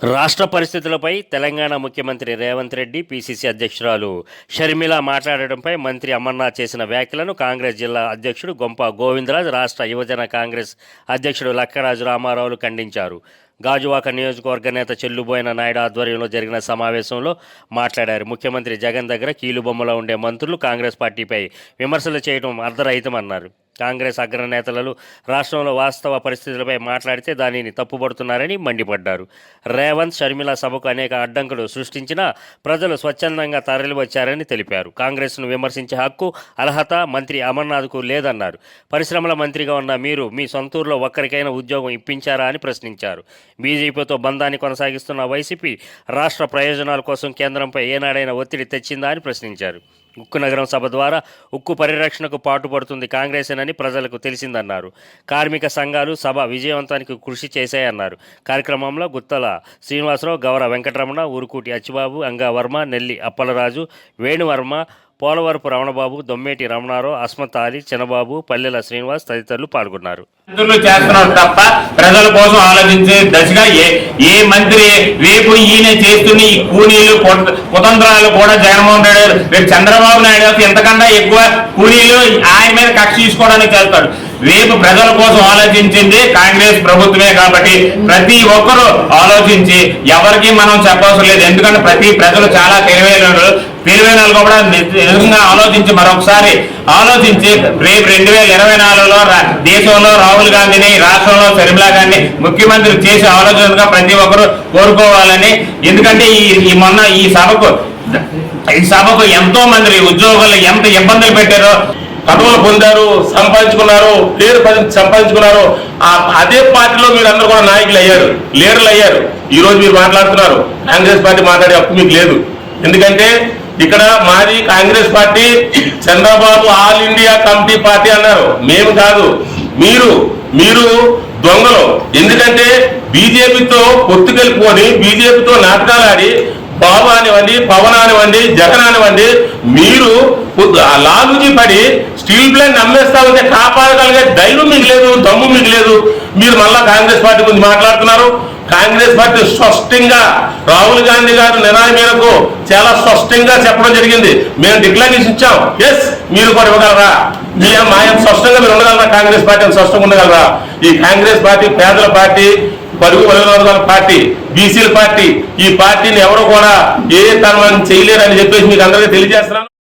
రాష్ట్ర పరిస్థితులపై తెలంగాణ ముఖ్యమంత్రి రేవంత్ రెడ్డి పిసిసి అధ్యక్షురాలు షర్మిల మాట్లాడడంపై మంత్రి అమర్నాథ్ చేసిన వ్యాఖ్యలను కాంగ్రెస్ జిల్లా అధ్యక్షుడు గొంప గోవిందరాజ్ రాష్ట్ర యువజన కాంగ్రెస్ అధ్యక్షుడు లక్కరాజు రామారావులు ఖండించారు. గాజువాక నియోజకవర్గ నేత చెల్లుబోయిన నాయుడు ఆధ్వర్యంలో జరిగిన సమావేశంలో మాట్లాడారు. ముఖ్యమంత్రి జగన్ దగ్గర కీలుబొమ్మలో ఉండే మంత్రులు కాంగ్రెస్ పార్టీపై విమర్శలు చేయడం అర్ధరహితమన్నారు. కాంగ్రెస్ అగ్రనేతలు రాష్ట్రంలో వాస్తవ పరిస్థితులపై మాట్లాడితే దానిని తప్పుపడుతున్నారని మండిపడ్డారు. రేవంత్ షర్మిల సభకు అనేక అడ్డంకులు సృష్టించినా ప్రజలు స్వచ్ఛందంగా తరలివచ్చారని తెలిపారు. కాంగ్రెస్ను విమర్శించే హక్కు అర్హత మంత్రి అమర్నాథ్కు లేదన్నారు. పరిశ్రమల మంత్రిగా ఉన్న మీరు మీ సొంతూరులో ఒక్కరికైనా ఉద్యోగం ఇప్పించారా అని ప్రశ్నించారు. బీజేపీతో బంధాన్ని కొనసాగిస్తున్న వైసీపీ రాష్ట్ర ప్రయోజనాల కోసం కేంద్రంపై ఏనాడైనా ఒత్తిడి తెచ్చిందా అని ప్రశ్నించారు. ఉక్కు నగరం సభ ద్వారా ఉక్కు పరిరక్షణకు పాటుపడుతుంది కాంగ్రెసేనని ప్రజలకు తెలిసిందన్నారు. కార్మిక సంఘాలు సభ విజయవంతానికి కృషి చేశాయన్నారు. కార్యక్రమంలో గుత్తల శ్రీనివాసరావు గౌర వెంకటరమణ ఊరుకూటి అచ్చిబాబు అంగావర్మ నెల్లి అప్పలరాజు వేణువర్మ పోలవరపు రమణబాబు దొమ్మేటి రమణారావు అస్మత్ అలీ చిన్నబాబు పల్లెల శ్రీనివాస్ తదితరులు పాల్గొన్నారు. చేస్తున్నారు తప్ప ప్రజల కోసం ఆలోచించే దశగా ఏ ఏ మంత్రి రేపు ఈయన చేస్తున్న ఈ కూలీలు కుతంత్రాలు కూడా జగన్మోహన్ రెడ్డి రేపు చంద్రబాబు నాయుడు ఎంతకన్నా ఎక్కువ కూలీలు ఆయన మీద కక్ష తీసుకోవడానికి వెళ్తాడు. రేపు ప్రజల కోసం ఆలోచించింది కాంగ్రెస్ ప్రభుత్వమే కాబట్టి ప్రతి ఒక్కరూ ఆలోచించి ఎవరికి మనం చెప్పవసరం లేదు. ఎందుకంటే ప్రతి ప్రజలు చాలా తెలివైన వాళ్ళు. తెలివైన కూడా నిజంగా ఆలోచించి మరొకసారి ఆలోచించి రేపు రెండు వేల ఇరవై నాలుగులో దేశంలో రాహుల్ గాంధీని రాష్ట్రంలో శర్మిలా గాంధీ ముఖ్యమంత్రి చేసే ఆలోచనగా ప్రతి ఒక్కరు కోరుకోవాలని. ఎందుకంటే ఈ మొన్న ఈ సభకు ఈ సభకు ఎంతో మంది ఉద్యోగులు ఎంత ఇబ్బందులు పెట్టారో పదవులు పొందారు సంపాదించుకున్నారు పేరు పది- సంపాదించుకున్నారు. అదే పార్టీలో మీరు అందరూ కూడా నాయకులు అయ్యారు లీడర్లు అయ్యారు. ఈ రోజు మీరు మాట్లాడుతున్నారు కాంగ్రెస్ పార్టీ మాట్లాడే హక్కు మీకు లేదు. ఎందుకంటే ఇక్కడ మాది Congress party Chandrababu all India committee party అన్నారు. మేము కాదు. మీరు మీరు దొంగలు. ఎందుకంటే బీజేపీతో పొత్తుకెళ్ళిపోని బీజేపీతో నాటకాలు ఆడి బాబు అనివ్వండి పవన్ అనివ్వండి జగన్ అనివ్వండి మీరు లాగుజీ పడి స్టీల్ ప్లాంట్ నమ్మేస్తా ఉంటే కాపాడగలిగే ధైర్యం మీకు లేదు దమ్ము మీకు లేదు. మీరు మళ్ళా కాంగ్రెస్ పార్టీ గురించి మాట్లాడుతున్నారు. కాంగ్రెస్ పార్టీ స్పష్టంగా రాహుల్ గాంధీ గారు నిర్ణయం మేరకు చాలా స్పష్టంగా చెప్పడం జరిగింది. మేము డిక్లరేషన్ ఇచ్చాం. ఎస్ మీరు కూడా ఇవ్వగలరా? మీ మాయం స్పష్టంగా మీరు ఉండగలరా? కాంగ్రెస్ పార్టీ స్పష్టంగా ఉండగలరా? ఈ కాంగ్రెస్ పార్టీ పేదల పార్టీ పరుగు వర్గాల పార్టీ బీసీల పార్టీ ఈ పార్టీని ఎవరు కూడా ఏ తరం చేయలేరని చెప్పేసి మీకు అందరికీ తెలియజేస్తున్నాను.